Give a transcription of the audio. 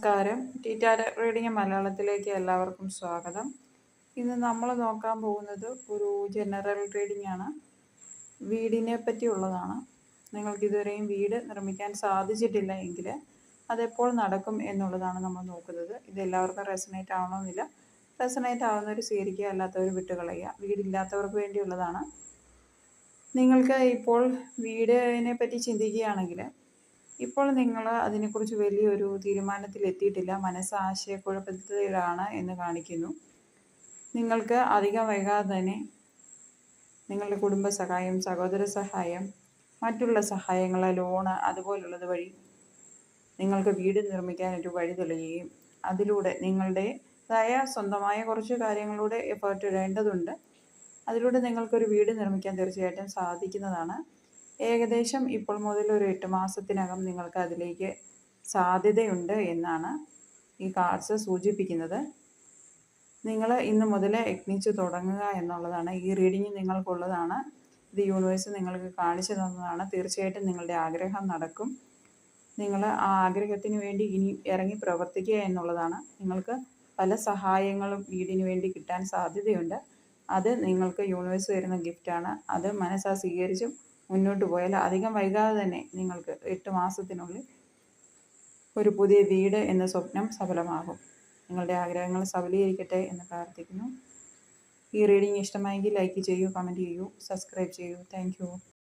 നമസ്കാരം. ടീറ്റാര റീഡിങ് മലയാളത്തിലേക്ക് എല്ലാവർക്കും സ്വാഗതം. ഇന്ന് നമ്മൾ നോക്കാൻ പോകുന്നത് ഒരു ജനറൽ റീഡിംഗ് ആണ്. വീടിനെ പറ്റിയുള്ളതാണ് നിങ്ങൾക്ക് ഇതുവരെയും വീട് നിർമ്മിക്കാൻ സാധിച്ചിട്ടില്ല എങ്കിൽ അതെപ്പോൾ നടക്കും എന്നുള്ളതാണ് നമ്മൾ നോക്കുന്നത്. ഇത് എല്ലാവർക്കും റെസനേറ്റ് ആവണമെന്നില്ല. റെസനേറ്റ് ആവുന്നവർ സ്വീകരിക്കുക അല്ലാത്തവർ വിട്ടുകളയുക. വീടില്ലാത്തവർക്ക് വേണ്ടിയുള്ളതാണ്. നിങ്ങൾക്ക് ഇപ്പോൾ വീടിനെ പറ്റി ചിന്തിക്കുകയാണെങ്കിൽ ഇപ്പോൾ നിങ്ങൾ അതിനെക്കുറിച്ച് വലിയൊരു തീരുമാനത്തിലെത്തിയിട്ടില്ല. മനസ്സ് ആശയക്കുഴപ്പത്തിലാണ് എന്ന് കാണിക്കുന്നു. നിങ്ങൾക്ക് അധികം വൈകാതെ തന്നെ നിങ്ങളുടെ കുടുംബ സഹായം സഹോദര സഹായം മറ്റുള്ള സഹായങ്ങൾ ലോണ് അതുപോലുള്ളത് വഴി നിങ്ങൾക്ക് വീട് നിർമ്മിക്കാനൊരു വഴി തെളിയുകയും അതിലൂടെ നിങ്ങളുടേതായ സ്വന്തമായ കുറച്ച് കാര്യങ്ങളിലൂടെ എഫേർട്ട് ഇടേണ്ടതുണ്ട്. അതിലൂടെ നിങ്ങൾക്കൊരു വീട് നിർമ്മിക്കാൻ തീർച്ചയായിട്ടും സാധിക്കുന്നതാണ്. ഏകദേശം ഇപ്പോൾ മുതൽ ഒരു എട്ട് മാസത്തിനകം നിങ്ങൾക്ക് അതിലേക്ക് സാധ്യതയുണ്ട് എന്നാണ് ഈ കാർഡ്സ് സൂചിപ്പിക്കുന്നത്. നിങ്ങൾ ഇന്ന് മുതൽ യത്നിച്ച് തുടങ്ങുക എന്നുള്ളതാണ്. ഈ റീഡിങ് നിങ്ങൾക്കുള്ളതാണ്. ഇത് യൂണിവേഴ്സ് നിങ്ങൾക്ക് കാണിച്ചു തന്നതാണ്. തീർച്ചയായിട്ടും നിങ്ങളുടെ ആഗ്രഹം നടക്കും. നിങ്ങൾ ആ ആഗ്രഹത്തിന് വേണ്ടി ഇനി ഇറങ്ങി പ്രവർത്തിക്കുക എന്നുള്ളതാണ്. നിങ്ങൾക്ക് പല സഹായങ്ങളും വീടിന് വേണ്ടി കിട്ടാൻ സാധ്യതയുണ്ട്. അത് നിങ്ങൾക്ക് യൂണിവേഴ്സ് തരുന്ന ഗിഫ്റ്റാണ്. അത് മനസ്സാ സ്വീകരിച്ചും മുന്നോട്ട് പോയാൽ അധികം വൈകാതെ തന്നെ നിങ്ങൾക്ക് എട്ട് മാസത്തിനുള്ളിൽ ഒരു പുതിയ വീട് എന്ന സ്വപ്നം സഫലമാകും. നിങ്ങളുടെ ആഗ്രഹങ്ങൾ സഫലീകരിക്കട്ടെ എന്ന് പ്രാർത്ഥിക്കുന്നു. ഈ റീഡിംഗ് ഇഷ്ടമായെങ്കിൽ ലൈക്ക് ചെയ്യൂ കമന്റ് ചെയ്യൂ സബ്സ്ക്രൈബ് ചെയ്യൂ. താങ്ക്